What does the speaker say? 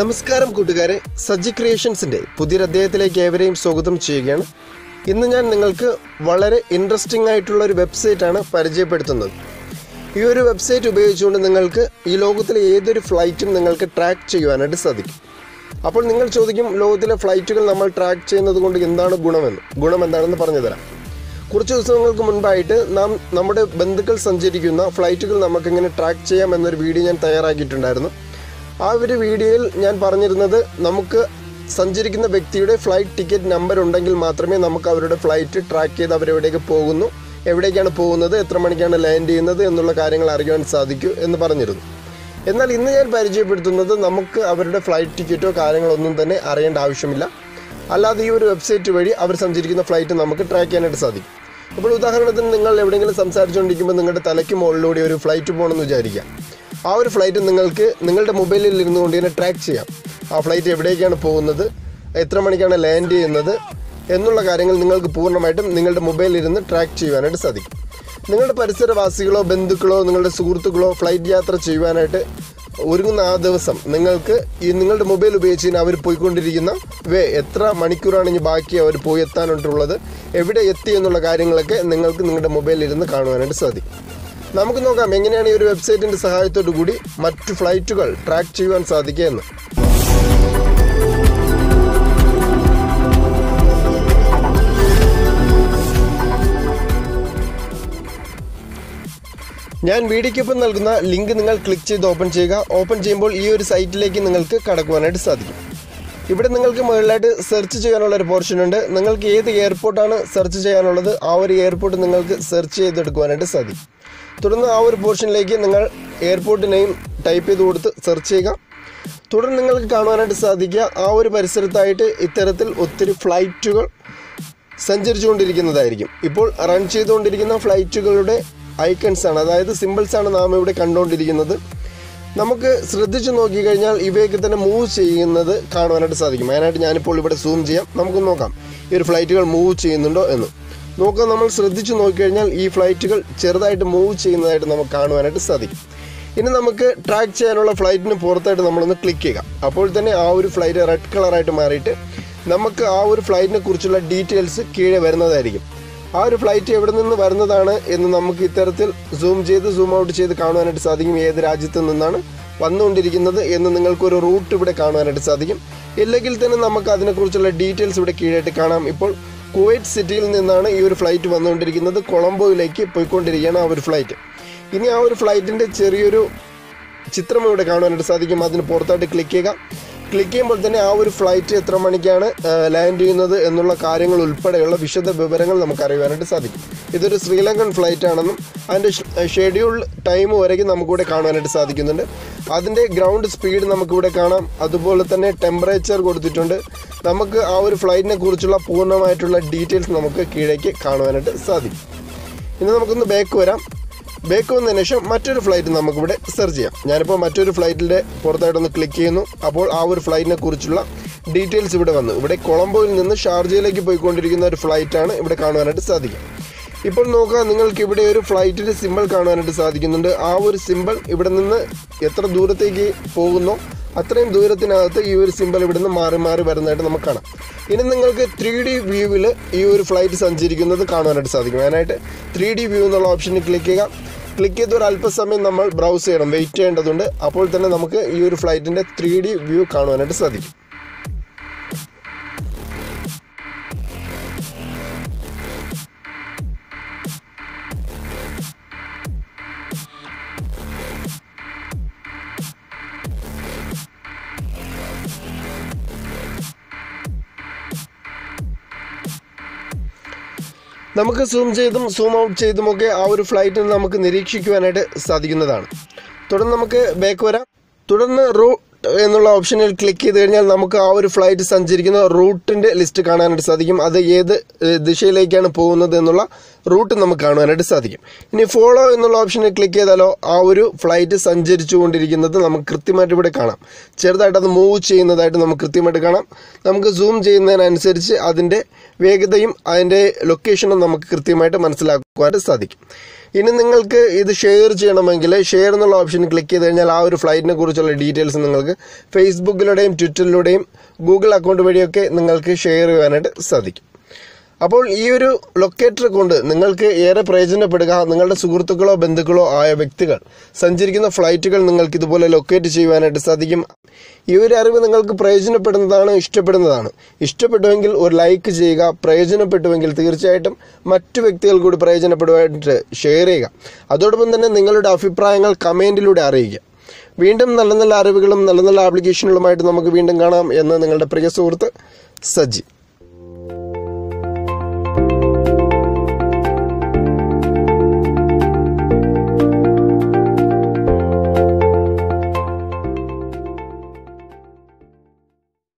നമസ്കാരം കൂട്ടുകാരെ. സജി ക്രിയേഷൻസിന്റെ പുതിയൊരു അദ്ദേഹത്തിലേക്ക് ഏവരെയും സ്വാഗതം ചെയ്യുകയാണ്. ഇന്ന് ഞാൻ നിങ്ങൾക്ക് വളരെ ഇൻട്രസ്റ്റിംഗ് ആയിട്ടുള്ള ഒരു വെബ്സൈറ്റാണ് പരിചയപ്പെടുത്തുന്നത്. ഈ ഒരു വെബ്സൈറ്റ് ഉപയോഗിച്ചുകൊണ്ട് നിങ്ങൾക്ക് ഈ ലോകത്തിലെ ഏതൊരു ഫ്ലൈറ്റും നിങ്ങൾക്ക് ട്രാക്ക് ചെയ്യുവാനായിട്ട് സാധിക്കും. അപ്പോൾ നിങ്ങൾ ചോദിക്കും ലോകത്തിലെ ഫ്ലൈറ്റുകൾ നമ്മൾ ട്രാക്ക് ചെയ്യുന്നത് കൊണ്ട് എന്താണ് ഗുണമെന്ന്? ഗുണം എന്താണെന്ന് പറഞ്ഞു തരാം കുറച്ച് ദിവസങ്ങൾക്ക് മുൻപായിട്ട് നാം നമ്മുടെ ബന്ധുക്കൾ സഞ്ചരിക്കുന്ന ഫ്ലൈറ്റുകൾ നമുക്കിങ്ങനെ ട്രാക്ക് ചെയ്യാം എന്നൊരു വീഡിയോ ഞാൻ തയ്യാറാക്കിയിട്ടുണ്ടായിരുന്നു. ആ ഒരു വീഡിയോയിൽ ഞാൻ പറഞ്ഞിരുന്നത് നമുക്ക് സഞ്ചരിക്കുന്ന വ്യക്തിയുടെ ഫ്ലൈറ്റ് ടിക്കറ്റ് നമ്പർ ഉണ്ടെങ്കിൽ മാത്രമേ നമുക്ക് അവരുടെ ഫ്ലൈറ്റ് ട്രാക്ക് ചെയ്ത് അവരെവിടേക്ക് പോകുന്നു എവിടേക്കാണ് പോകുന്നത് എത്ര മണിക്കാണ് ലാൻഡ് ചെയ്യുന്നത് എന്നുള്ള കാര്യങ്ങൾ അറിയാൻ സാധിക്കൂ എന്ന് പറഞ്ഞിരുന്നു. എന്നാൽ ഇന്ന് ഞാൻ പരിചയപ്പെടുത്തുന്നത് നമുക്ക് അവരുടെ ഫ്ലൈറ്റ് ടിക്കറ്റോ കാര്യങ്ങളൊന്നും തന്നെ അറിയേണ്ട ആവശ്യമില്ല. അല്ലാതെ ഈ ഒരു വെബ്സൈറ്റ് വഴി അവർ സഞ്ചരിക്കുന്ന ഫ്ലൈറ്റ് നമുക്ക് ട്രാക്ക് ചെയ്യാനായിട്ട് സാധിക്കും. ഇപ്പോൾ ഉദാഹരണത്തിന് നിങ്ങൾ എവിടെയെങ്കിലും സംസാരിച്ചുകൊണ്ടിരിക്കുമ്പോൾ നിങ്ങളുടെ തലയ്ക്ക് മുകളിലൂടെ ഒരു ഫ്ലൈറ്റ് പോകണമെന്ന് വിചാരിക്കാം ആ ഒരു ഫ്ലൈറ്റ് നിങ്ങൾക്ക് നിങ്ങളുടെ മൊബൈലിൽ ഇരുന്നു കൊണ്ട് തന്നെ ട്രാക്ക് ചെയ്യാം. ആ ഫ്ലൈറ്റ് എവിടേക്കാണ് പോകുന്നത് എത്ര മണിക്കാണ് ലാൻഡ് ചെയ്യുന്നത് എന്നുള്ള കാര്യങ്ങൾ നിങ്ങൾക്ക് പൂർണമായിട്ടും നിങ്ങളുടെ മൊബൈലിൽ ഇരുന്ന് ട്രാക്ക് ചെയ്യുവാനായിട്ട് സാധിക്കും. നിങ്ങളുടെ പരിസരവാസികളോ ബന്ധുക്കളോ നിങ്ങളുടെ സുഹൃത്തുക്കളോ ഫ്ലൈറ്റ് യാത്ര ചെയ്യുവാനായിട്ട് ഒരുങ്ങുന്ന ആ ദിവസം നിങ്ങൾക്ക് ഈ നിങ്ങളുടെ മൊബൈൽ ഉപയോഗിച്ച് അവർ പോയിക്കൊണ്ടിരിക്കുന്ന വേ എത്ര മണിക്കൂറാണ് ഇനി ബാക്കി അവർ പോയി എത്താനായിട്ടുള്ളത് എവിടെ എത്തി എന്നുള്ള കാര്യങ്ങളൊക്കെ നിങ്ങൾക്ക് നിങ്ങളുടെ മൊബൈലിൽ ഇരുന്ന് കാണുവാനായിട്ട് സാധിക്കും. നമുക്ക് നോക്കാം എങ്ങനെയാണ് ഈ ഒരു വെബ്സൈറ്റിന്റെ സഹായത്തോടു കൂടി മറ്റു ഫ്ലൈറ്റുകൾ ട്രാക്ക് ചെയ്യുവാൻ സാധിക്കുകയെന്ന്. ഞാൻ വീഡിയോക്കൊപ്പം നൽകുന്ന ലിങ്ക് നിങ്ങൾ ക്ലിക്ക് ചെയ്ത് ഓപ്പൺ ചെയ്യുക. ഓപ്പൺ ചെയ്യുമ്പോൾ ഈ ഒരു സൈറ്റിലേക്ക് നിങ്ങൾക്ക് കടക്കുവാനായിട്ട് സാധിക്കും. ഇവിടെ നിങ്ങൾക്ക് മുകളിലായിട്ട് സെർച്ച് ചെയ്യാനുള്ള ഒരു പോർഷൻ ഉണ്ട്. നിങ്ങൾക്ക് ഏത് എയർപോർട്ടാണ് സെർച്ച് ചെയ്യാനുള്ളത്? ആ ഒരു എയർപോർട്ട് നിങ്ങൾക്ക് സെർച്ച് ചെയ്തെടുക്കുവാനായിട്ട് സാധിക്കും. തുടർന്ന് ആ ഒരു പോർഷനിലേക്ക് നിങ്ങൾ എയർപോർട്ട് നെയിം ടൈപ്പ് ചെയ്ത് കൊടുത്ത് സെർച്ച് ചെയ്യുക. തുടർന്ന് നിങ്ങൾക്ക് കാണുവാനായിട്ട് സാധിക്കുക ആ ഒരു പരിസരത്തായിട്ട് ഇത്തരത്തിൽ ഒത്തിരി ഫ്ലൈറ്റുകൾ സഞ്ചരിച്ചുകൊണ്ടിരിക്കുന്നതായിരിക്കും. ഇപ്പോൾ റൺ ചെയ്തുകൊണ്ടിരിക്കുന്ന ഫ്ലൈറ്റുകളുടെ ഐക്കൺസ് ആണ് അതായത് സിമ്പിൾസ് ആണ് നാം ഇവിടെ കണ്ടുകൊണ്ടിരിക്കുന്നത്. നമുക്ക് ശ്രദ്ധിച്ചു നോക്കിക്കഴിഞ്ഞാൽ ഇവയൊക്കെ തന്നെ മൂവ് ചെയ്യുന്നത് കാണുവാനായിട്ട് സാധിക്കും. അതിനായിട്ട് ഞാനിപ്പോൾ ഇവിടെ സൂം ചെയ്യാം. നമുക്ക് നോക്കാം ഈ ഒരു ഫ്ലൈറ്റുകൾ മൂവ് ചെയ്യുന്നുണ്ടോ എന്ന്. നോക്കാം നമ്മൾ ശ്രദ്ധിച്ചു നോക്കിക്കഴിഞ്ഞാൽ ഈ ഫ്ലൈറ്റുകൾ ചെറുതായിട്ട് മൂവ് ചെയ്യുന്നതായിട്ട് നമുക്ക് കാണുവാനായിട്ട് സാധിക്കും. ഇനി നമുക്ക് ട്രാക്ക് ചെയ്യാനുള്ള ഫ്ലൈറ്റിന് പുറത്തായിട്ട് നമ്മളൊന്ന് ക്ലിക്ക് ചെയ്യുക. അപ്പോൾ തന്നെ ആ ഒരു ഫ്ലൈറ്റ് റെഡ് കളറായിട്ട് മാറിയിട്ട് നമുക്ക് ആ ഒരു ഫ്ലൈറ്റിനെ കുറിച്ചുള്ള ഡീറ്റെയിൽസ് കീഴെ വരുന്നതായിരിക്കും. ആ ഒരു ഫ്ലൈറ്റ് എവിടെ നിന്ന് വരുന്നതാണ് എന്ന് നമുക്ക് ഇത്തരത്തിൽ സൂം ചെയ്ത് സൂം ഔട്ട് ചെയ്ത് കാണുവാനായിട്ട് സാധിക്കും. ഏത് രാജ്യത്ത് നിന്നാണ് വന്നുകൊണ്ടിരിക്കുന്നത് എന്ന് നിങ്ങൾക്കൊരു റൂട്ട് ഇവിടെ കാണുവാനായിട്ട് സാധിക്കും. ഇല്ലെങ്കിൽ തന്നെ നമുക്ക് അതിനെക്കുറിച്ചുള്ള ഡീറ്റെയിൽസ് ഇവിടെ കീഴായിട്ട് കാണാം. ഇപ്പോൾ കുവൈറ്റ് സിറ്റിയിൽ നിന്നാണ് ഈ ഒരു ഫ്ലൈറ്റ് വന്നുകൊണ്ടിരിക്കുന്നത്. കൊളംബോയിലേക്ക് പോയിക്കൊണ്ടിരിക്കുകയാണ് ആ ഒരു ഫ്ലൈറ്റ് ഇനി ആ ഒരു ഫ്ലൈറ്റിന്റെ ചെറിയൊരു ചിത്രം ഇവിടെ കാണുവാനായിട്ട് സാധിക്കും. അതിന് പുറത്തായിട്ട് ക്ലിക്ക് ചെയ്യുക. ക്ലിക്ക് ചെയ്യുമ്പോൾ തന്നെ ആ ഒരു ഫ്ലൈറ്റ് എത്ര മണിക്കാണ് ലാൻഡ് ചെയ്യുന്നത് എന്നുള്ള കാര്യങ്ങൾ ഉൾപ്പെടെയുള്ള വിശദ വിവരങ്ങൾ നമുക്ക് അറിയുവാനായിട്ട് സാധിക്കും. ഇതൊരു ശ്രീലങ്കൻ ഫ്ലൈറ്റ് ആണെന്നും അതിന്റെ ഷെഡ്യൂൾ ടൈം വരെയും നമുക്കിവിടെ കാണുവാനായിട്ട് സാധിക്കുന്നുണ്ട്. അതിന്റെ ഗ്രൗണ്ട് സ്പീഡ് നമുക്കിവിടെ കാണാം. അതുപോലെ തന്നെ ടെമ്പറേച്ചർ കൊടുത്തിട്ടുണ്ട്. നമുക്ക് ആ ഒരു ഫ്ലൈറ്റിനെ കുറിച്ചുള്ള പൂർണമായിട്ടുള്ള ഡീറ്റെയിൽസ് നമുക്ക് കീഴേക്ക് കാണുവാനായിട്ട് സാധിക്കും. ഇനി നമുക്കൊന്ന് ബാക്ക് വരാം. ബാക്ക് വന്നതിന് ശേഷം മറ്റൊരു ഫ്ലൈറ്റ് നമുക്കിവിടെ സെർച്ച് ചെയ്യാം. ഞാനിപ്പോൾ മറ്റൊരു ഫ്ലൈറ്റിന്റെ പുറത്തായിട്ടൊന്ന് ക്ലിക്ക് ചെയ്യുന്നു. അപ്പോൾ ആ ഒരു ഫ്ലൈറ്റിനെ കുറിച്ചുള്ള ഡീറ്റെയിൽസ് ഇവിടെ വന്നു. ഇവിടെ കൊളംബോയിൽ നിന്ന് ഷാർജയിലേക്ക് പോയിക്കൊണ്ടിരിക്കുന്ന ഒരു ഫ്ലൈറ്റാണ് ഇവിടെ കാണുവാനായിട്ട് സാധിക്കുക. ഇപ്പോൾ നോക്കുക നിങ്ങൾക്ക് ഇവിടെ ഒരു ഫ്ലൈറ്റിന്റെ സിമ്പിൾ കാണുവാനായിട്ട് സാധിക്കുന്നുണ്ട്. ആ ഒരു സിമ്പിൾ ഇവിടെ നിന്ന് എത്ര ദൂരത്തേക്ക് പോകുന്നോ? അത്രയും ദൂരത്തിനകത്ത് ഈ ഒരു സിമ്പിൾ ഇവിടെ നിന്ന് മാറി മാറി വരുന്നതായിട്ട് നമുക്ക് കാണാം. ഇനി നിങ്ങൾക്ക് ത്രീ ഡി വ്യൂവിൽ ഈ ഒരു ഫ്ലൈറ്റ് സഞ്ചരിക്കുന്നത് കാണുവാനായിട്ട് സാധിക്കും. അതിനായിട്ട് ത്രീ ഡി വ്യൂ എന്നുള്ള ഓപ്ഷനിൽ ക്ലിക്ക് ചെയ്യുക. ക്ലിക്ക് ചെയ്ത് ഒരു അല്പസമയം നമ്മൾ ബ്രൗസ് ചെയ്യണം. വെയിറ്റ് ചെയ്യേണ്ടതുണ്ട്. അപ്പോൾ തന്നെ നമുക്ക് ഈ ഒരു ഫ്ലൈറ്റിന്റെ ത്രീ ഡി വ്യൂ കാണുവാനായിട്ട് സാധിക്കും. നമുക്ക് സൂം ചെയ്തും സൂം ഔട്ട് ചെയ്തുമൊക്കെ ആ ഒരു ഫ്ലൈറ്റിന് നമുക്ക് നിരീക്ഷിക്കുവാനായിട്ട് സാധിക്കുന്നതാണ്. തുടർന്ന് നമുക്ക് ബാക്ക് വരാം. തുടർന്ന് റൂട്ട് എന്നുള്ള ഓപ്ഷനിൽ ക്ലിക്ക് ചെയ്ത് കഴിഞ്ഞാൽ നമുക്ക് ആ ഒരു ഫ്ലൈറ്റ് സഞ്ചരിക്കുന്ന റൂട്ടിന്റെ ലിസ്റ്റ് കാണാനായിട്ട് സാധിക്കും. അത് ഏത് ദിശയിലേക്കാണ് പോകുന്നത് എന്നുള്ള റൂട്ട് നമുക്ക് കാണുവാനായിട്ട് സാധിക്കും. ഇനി ഫോളോ എന്നുള്ള ഓപ്ഷനിൽ ക്ലിക്ക് ചെയ്താലോ ആ ഒരു ഫ്ലൈറ്റ് സഞ്ചരിച്ചു കൊണ്ടിരിക്കുന്നത് നമുക്ക് കൃത്യമായിട്ട് ഇവിടെ കാണാം. ചെറുതായിട്ട് അത് മൂവ് ചെയ്യുന്നതായിട്ട് നമുക്ക് കൃത്യമായിട്ട് കാണാം. നമുക്ക് സൂം ചെയ്യുന്നതിനനുസരിച്ച് അതിന്റെ വേഗതയും അതിന്റെ ലൊക്കേഷനും നമുക്ക് കൃത്യമായിട്ട് മനസ്സിലാക്കുവാനായിട്ട് സാധിക്കും. ഇനി നിങ്ങൾക്ക് ഇത് ഷെയർ ചെയ്യണമെങ്കിൽ ഷെയർ എന്നുള്ള ഓപ്ഷൻ ക്ലിക്ക് ചെയ്ത് കഴിഞ്ഞാൽ ആ ഒരു ഫ്ലൈറ്റിനെ കുറിച്ചുള്ള ഡീറ്റെയിൽസ് നിങ്ങൾക്ക് ഫേസ്ബുക്കിലൂടെയും ട്വിറ്ററിലൂടെയും ഗൂഗിൾ അക്കൗണ്ട് വഴിയൊക്കെ നിങ്ങൾക്ക് ഷെയർ ചെയ്യാനായിട്ട് സാധിക്കും. അപ്പോൾ ഈ ഒരു ലൊക്കേറ്റർ കൊണ്ട് നിങ്ങൾക്ക് ഏറെ പ്രയോജനപ്പെടുക നിങ്ങളുടെ സുഹൃത്തുക്കളോ ബന്ധുക്കളോ ആയ വ്യക്തികൾ സഞ്ചരിക്കുന്ന ഫ്ലൈറ്റുകൾ നിങ്ങൾക്ക് ഇതുപോലെ ലൊക്കേറ്റ് ചെയ്യുവാനായിട്ട് സാധിക്കും. ഈ ഒരു അറിവ് നിങ്ങൾക്ക് പ്രയോജനപ്പെടുന്നതാണ് ഇഷ്ടപ്പെടുന്നതാണ്. ഇഷ്ടപ്പെട്ടുവെങ്കിൽ ഒരു ലൈക്ക് ചെയ്യുക പ്രയോജനപ്പെട്ടുവെങ്കിൽ തീർച്ചയായിട്ടും മറ്റു വ്യക്തികൾ കൂടി പ്രയോജനപ്പെടുവാനായിട്ട് ഷെയർ ചെയ്യുക. അതോടൊപ്പം തന്നെ നിങ്ങളുടെ അഭിപ്രായങ്ങൾ കമന്റിലൂടെ അറിയിക്കുക. വീണ്ടും നല്ല നല്ല അറിവുകളും നല്ല നല്ല ആപ്ലിക്കേഷനുകളുമായിട്ട് നമുക്ക് വീണ്ടും കാണാം എന്ന് നിങ്ങളുടെ പ്രിയ സുഹൃത്ത് സജി.